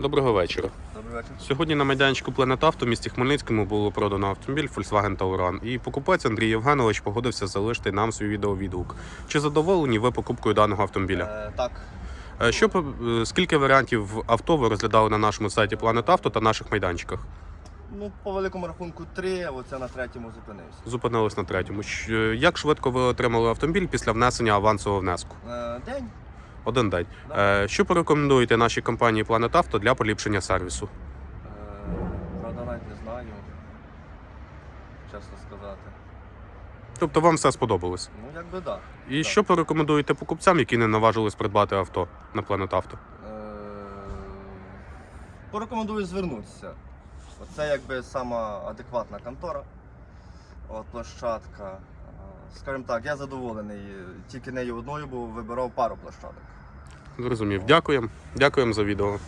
Доброго вечора. Добрий вечір. Сьогодні на майданчику Auto в місті Хмельницькому було продано автомобіль Volkswagen Tauran. І покупець Андрій Євгенович погодився залишити нам свій відеовідгук. Чи задоволені ви покупкою даного автомобіля? Е, так, Е, Що по- е, скільки варіантів авто ви розглядали на нашому сайті Auto та наших майданчиках? ну по великому рахунку три, а оце на третьому зупинився. Зупинились на третьому. Щ- е, Як швидко ви отримали автомобіль після внесення авансового внеску? Е, день. Один день. Е, Що порекомендуєте нашій компанії Planet Auto для поліпшення сервісу? Е, правда, не знаю. Чесно сказати. Тобто вам все сподобалось? Ну, якби так. І Так. що порекомендуєте покупцям, які не наважились придбати авто на Planet Auto? Е, порекомендую звернутися. Оце якби сама адекватна контора. От площадка. Е, Скажімо так, я задоволений тільки нею одною, бо вибирав пару площадок. Зрозумів. Дякуємо. Дякуємо за відео.